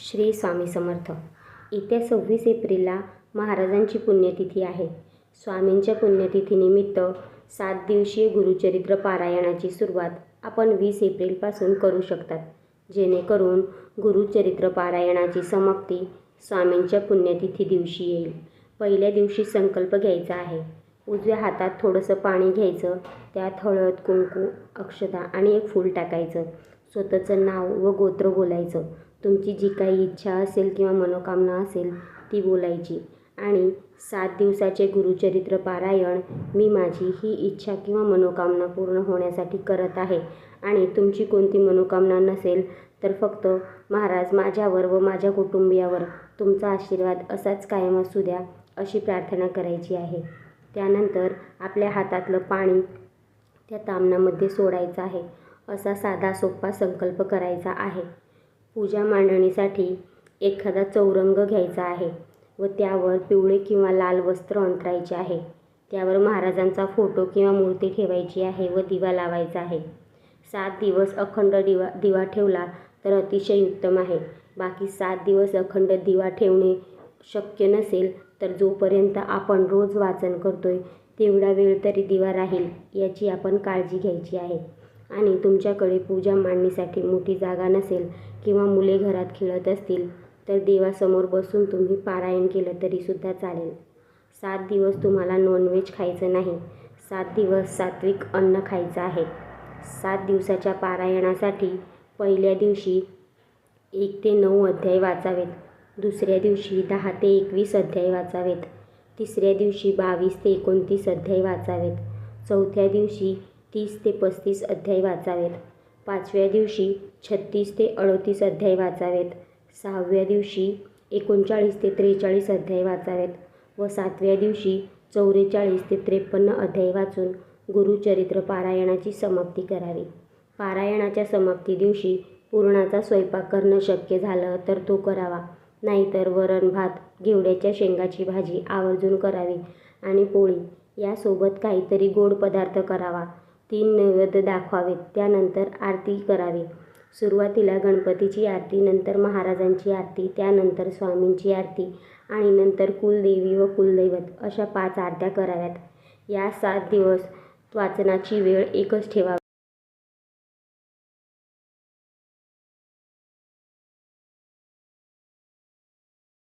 श्री स्वामी समर्थ. येत्या सव्वीस एप्रिलला महाराजांची पुण्यतिथी आहे. स्वामींच्या पुण्यतिथीनिमित्त सात दिवसीय गुरुचरित्र पारायणाची सुरुवात आपण वीस एप्रिलपासून करू शकतात. जेणेकरून गुरुचरित्र पारायणाची समाप्ती स्वामींच्या पुण्यतिथी दिवशी येईल. पहिल्या दिवशी संकल्प घ्यायचा आहे. उजव्या हातात थोडंसं पाणी घ्यायचं त्यात हळद कुंकू अक्षता आणि एक फूल टाकायचं. स्वतःचं नाव व गोत्र बोलायचं. तुमची जी काही इच्छा असेल किंवा मनोकामना असेल ती बोलायची. आणि सात दिवसाचे गुरुचरित्र पारायण मी माझी ही इच्छा किंवा मनोकामना पूर्ण होण्यासाठी करत आहे. आणि तुमची कोणती मनोकामना नसेल तर फक्त महाराज माझ्यावर व माझ्या कुटुंबियावर तुमचा आशीर्वाद असाच कायम असू द्या अशी प्रार्थना करायची आहे. त्यानंतर आपल्या हातातलं पाणी त्या तामणामध्ये सोडायचं आहे. असा साधा सोपा संकल्प करायचा आहे. पूजा मांडणीसाठी एखादा चौरंग घ्यायचा आहे व त्यावर पिवळे किंवा लाल वस्त्र अंतरायचे आहे. त्यावर महाराजांचा फोटो किंवा मूर्ती ठेवायची आहे व दिवा लावायचा आहे. सात दिवस अखंड दिवा दिवा ठेवला तर अतिशय उत्तम आहे. बाकी सात दिवस अखंड दिवा ठेवणे शक्य नसेल तर जोपर्यंत आपण रोज वाचन करतोय तेवढा वेळ तरी दिवा राहील याची आपण काळजी घ्यायची आहे. आणि तुमच्याकडे पूजा मांडणीसाठी मोठी जागा नसेल किंवा मुले घरात खेळत असतील तर देवासमोर बसून तुम्ही पारायण केलं तरीसुद्धा चालेल. सात दिवस तुम्हाला नॉनव्हेज खायचं नाही. सात दिवस सात्विक अन्न खायचं आहे. सात दिवसाच्या पारायणासाठी पहिल्या दिवशी एक ते नऊ अध्याय वाचावेत. दुसऱ्या दिवशी दहा ते एकवीस अध्याय वाचावेत. तिसऱ्या दिवशी बावीस ते एकोणतीस अध्याय वाचावेत. चौथ्या दिवशी तीस ते पस्तीस अध्याय वाचावेत. पाचव्या दिवशी छत्तीस ते अडतीस अध्याय वाचावेत. सहाव्या दिवशी एकोणचाळीस ते त्रेचाळीस अध्याय वाचावेत व सातव्या दिवशी चौवेचाळीस ते त्रेपन्न अध्याय वाचून गुरुचरित्र पारायणाची समाप्ती करावी. पारायणाच्या समाप्ती दिवशी पुरणाचा स्वयंपाक करणं शक्य झालं तर तो करावा. नाहीतर वरण भात घेवड्याच्या शेंगाची भाजी आवर्जून करावी आणि पोळी. यासोबत काहीतरी गोड पदार्थ करावा. तीन नैवेद्य दाखवावेत त्यानंतर आरती करावी. सुरुवातीला गणपतीची आरती नंतर महाराजांची आरती त्यानंतर स्वामींची आरती आणि नंतर कुलदेवी व कुलदैवत अशा पाच आरत्या कराव्यात. या सात दिवस वाचनाची वेळ एकच ठेवावी.